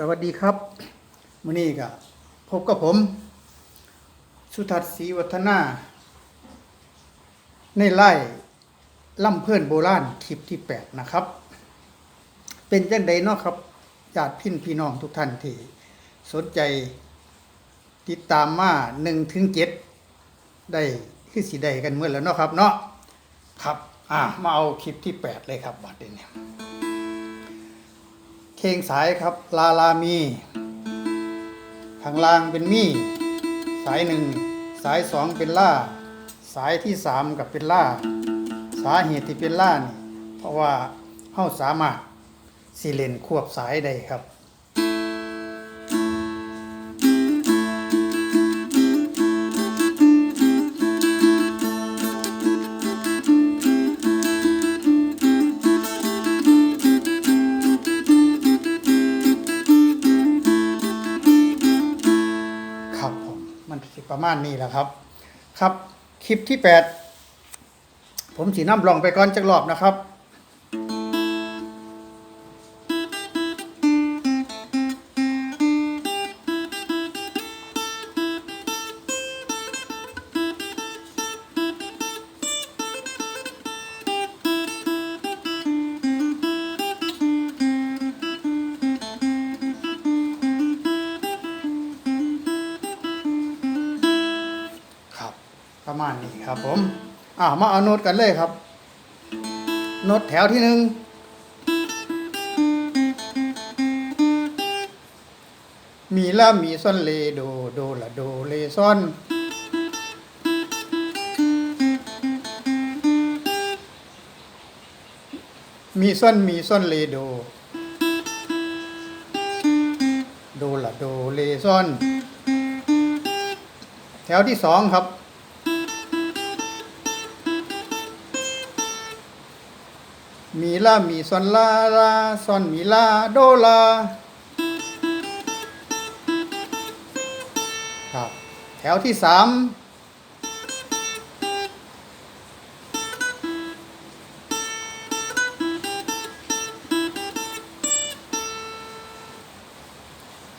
สวัสดีครับมื้อนี้ก็พบกับผม สุทัศน์ศรีวัฒนา ในไล่ล่ำเพื่อนโบราณคลิปที่ 8 นะครับ เป็นจังใดเนาะครับญาติพี่พี่น้องทุกท่านที่สนใจติดตามมา1ถึง7ได้คือสีใดกันเมื่อแล้วเนาะครับเนาะครับ อ่ามาเอาคลิปที่ 8 เลยครับบัดนี้ เคงสายครับ ลาลามี ข้างล่างเป็นมีสายหนึ่งสายสองเป็นล่า สายที่สามกับเป็นล่า สาเหตุที่เป็นล่านี่เพราะว่าเฮาสามารถสิเลนควบสายได้ครับครับ มาณนี้แหละครับ ครับ คลิปที่ 8 ผมสีน้ำลองไปก่อนจักรอบนะครับ ประมาณนี้ครับผมอ่ามาเอาโน้ตกันเลยครับ โน้ตแถวที่หนึ่งมีละมีซ่อนเลโดโดละโดเลซ่อน มีซ่อนมีซ่อนเลโด โดละโดเลซ่อน แถวที่สองครับ ลามีซอนลาลาซอนมีลาโดลาครับแถวที่สาม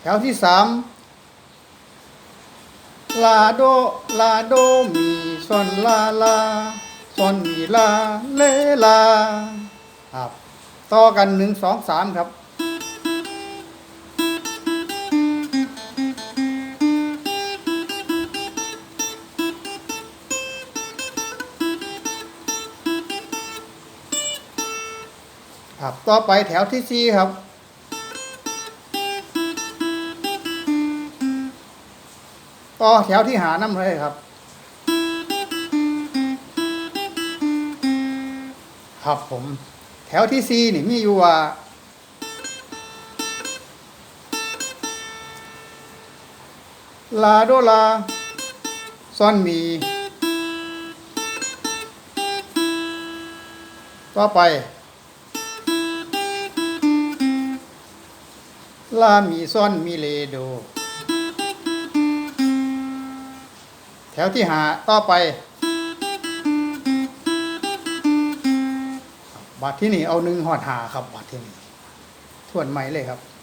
แถวที่สามลาโดลาโดมีซอนลาลาซอนมีลาเลลา ครับต่อกันหนึ่งสองสามครับ ครับ ต่อไปแถวที่สี่ครับต่อแถวที่หาน้ำเลยครับ ครับผม แถวที่สี่นี่มีอยู่ว่าลาโดลาซ่อนมี ต่อไป ลามีซ่อนมีเลโด แถวที่หาต่อไป บัตรที่นี่เอาหนึ่งหอดหาครับบัตรที่นี่ทวนใหม่เลยครับครับ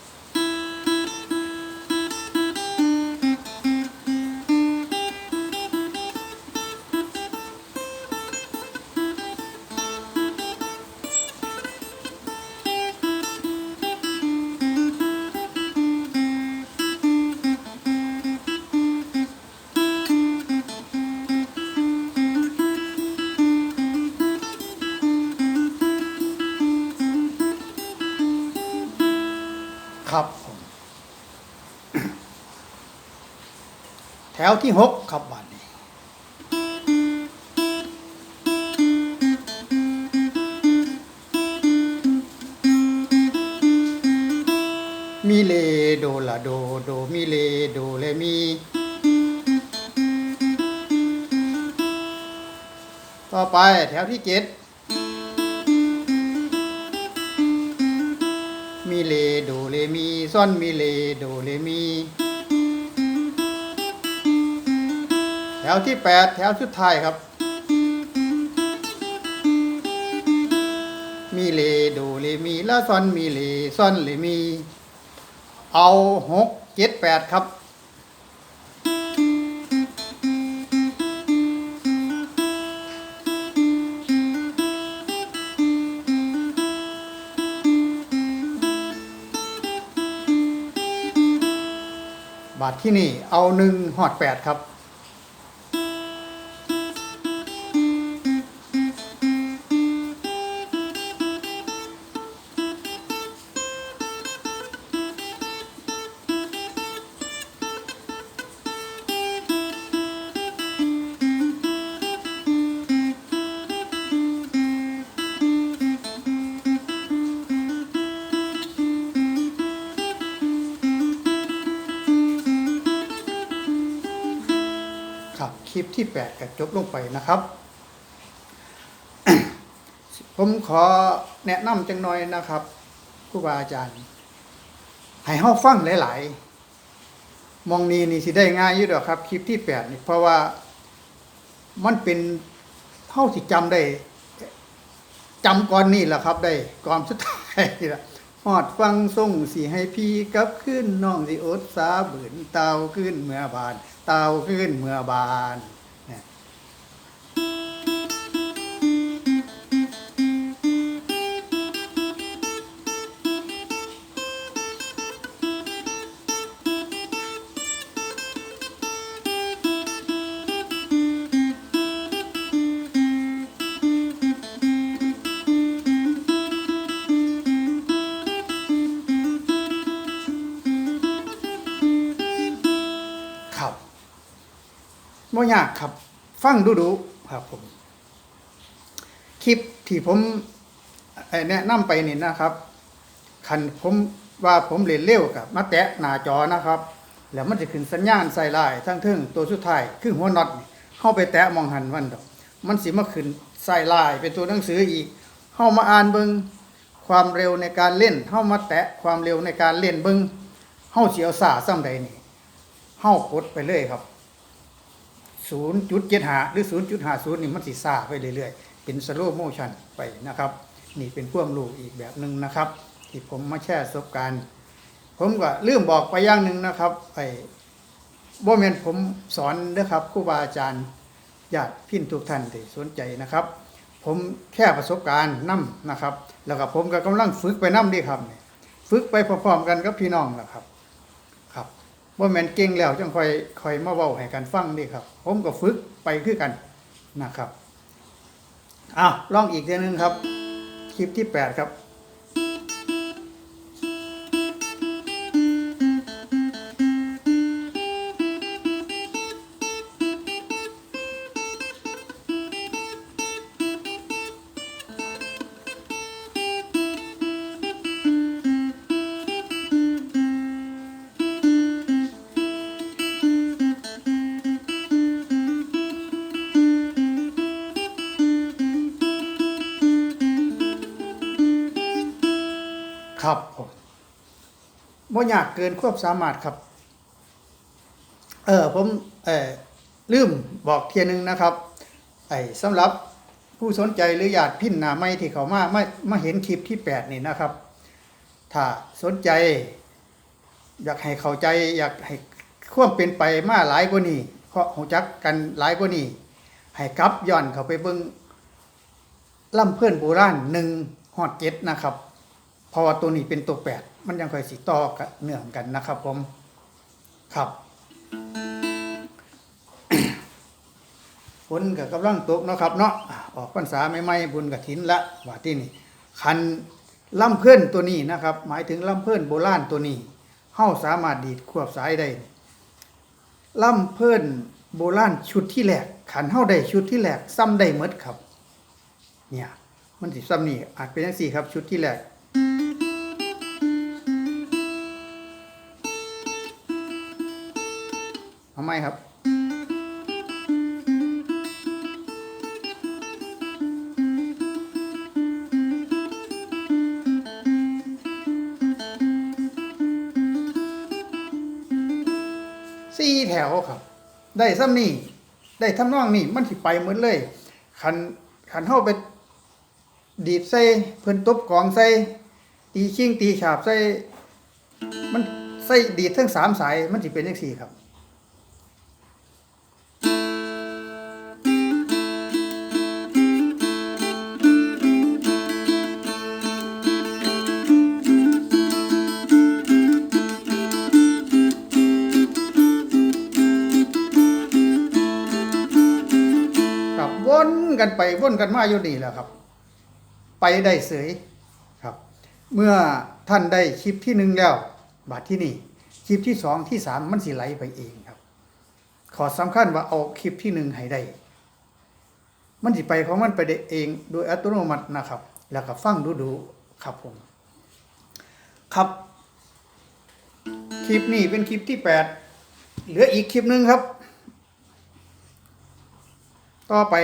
วที่หกครับบัตรนี้มีเลโดลาโดโดมีเลโดเลมีต่อไปแถวที่เจ็ดมีเลโดเลมีซ่อนมีเลโดเลมี แถวที่แปดแถวสุดท้ายครับ มีเลโดเลมีละซอนมีเลซอนเลมี เอาหกเจ็ดแปดครับบาทที่นี่เอาหนึ่งหอดแปดครับ ครับคลิปที่แปดก็จบลงไปนะครับ ผมขอแนะนำจังหน่อยนะครับครูบาอาจารย์ ให้เฮาฟังหลายๆมองนี้นี่สิได้ง่ายอยู่ดอกครับ คลิปที่แปดนี่เพราะว่ามันเป็นเท่าที่จำได้จำก่อนนี่แหละครับได้ก่อนสุดท้ายนี่ละหอดฟังส่งสิให้พี่กับขึ้นน้องสิอดสาบืนเตาขึ้นเมื่อบาน เตาขึ้นเมื่อบาน บ่ยากครับ ฟังดูดูๆครับผม คลิปที่ผมเอ่อแนะนำไปนี่นะครับคันผมว่าผมเล่นเร็วกับมาแตะหน้าจอนะครับ แล้วมันจะขึ้นสัญญาณใส่ลายทั้งทึ่งตัวสุดท้ายคือหัวน็อตเข้าไปแตะมองหันมันดอก มันสิมาขึ้นใส่ลายเป็นตัวหนังสืออีกเข้ามาอ่านเบิงความเร็วในการเล่นเข้ามาแตะความเร็วในการเล่นเบิงเข้าเสียวสาซ้ำใดนี่เข้ากดไปเลยครับ 0.75หาหรือ0.50นี่มันสิซ่าไปเรื่อยๆ เป็นสโลโมชันไปนะครับ นี่เป็นพ่วงลูกอีกแบบหนึ่งนะครับ ที่ผมมาแชร์ประสบการณ์ ผมก็ลืมบอกไปอย่างหนึ่งนะครับไอ้บ่แมนผมสอนเด้อครับครูบาอาจารย์ญาติพี่ทุกท่านที่สนใจนะครับ ผมแค่ประสบการณ์นํนะครับ แล้วก็ผมก็กำลังฝึกไปนํดีครับ ฝึกไปพร้อมๆกันกับพี่น้องนะครับ ว่าแมนเก่งแล้วจังค่อยค่อยมาเว้าให้กันฟังนี่ครับ ผมก็ฝึกไปคือกันนะครับอ้าวลองอีกเทีนึงครับ คลิปที่แปดครับ บ่ยากเกินควบสามารถครับ เออผมเออลืมบอกเทียหนึงนะครับ ไอ้สำหรับผู้สนใจหรือญาติพินหนาไม่ที่เขามาไมามาเห็นคลิปที่แปดนี่นะครับ ถ้าสนใจ อยากให้เข้าใจอยากให้ความเป็นไปมาหลายกว่านี้เพราะหูจักกันหลายกว่านี้ให้กลับย้อนเข้าไปเบิ่งล่ำเพื่อนโบราณหนึ่งฮอดเจ็ดนะครับ เพราะว่าตัวนี้เป็นตัวแปด มันยังค่อยสิต่อกับเนื่องกันนะครับผมครับฝนกับกำลังตกเนาะครับเนาะออกพรรษาใหม่ๆบุญกฐินละว่าที่นี่คันล่ำเพื่อนตัวนี้นะครับ หมายถึงล่ำเพื่อนโบราณตัวนี้เฮาสามารถดีดควบสายได้ล่ำเพื่อนโบราณชุดที่แรกขันเฮาได้ชุดที่แรกซ้ำได้หมดครับ เนี่ยมันสิซ้ำนี่อาจเป็นจังซี่ครับ ชุดที่แรก ไมครับ สี่แถวครับ ได้ซ้ำนี่ ได้ทำนองนี่มันสิไปหมดเลย ขันขันเข้าไปดีดใส่เพิ่นตบกองใส่ตีชิงตีฉาบใส่มันใส่ดีดทั้งสามสายมันจะเป็นเลขสี่ครับ กันไปวนกันมาอยู่นี่แหละครับ ไปได้เสยครับ เมื่อท่านได้คลิปที่หนึ่งแล้ว บาทที่นี่คลิปที่สองที่สามมันสิไหลไปเองครับ ขอสำคัญว่าเอาคลิปที่หนึ่งให้ได้ มันสิไปของมันไปได้เองโดยอัตโนมัตินะครับ แล้วก็ฟังดูดูๆครับผม ครับคลิปนี้เป็นคลิปที่แปดเหลืออีกคลิปหนึ่งครับ ต่อไป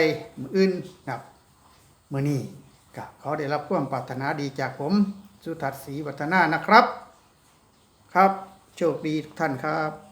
มืออื่นครับมือนี้กับเขาได้รับความปรารถนาดีจากผม สุทัศน์ศรีวัฒนานะครับ ครับ โชคดีทุกท่านครับ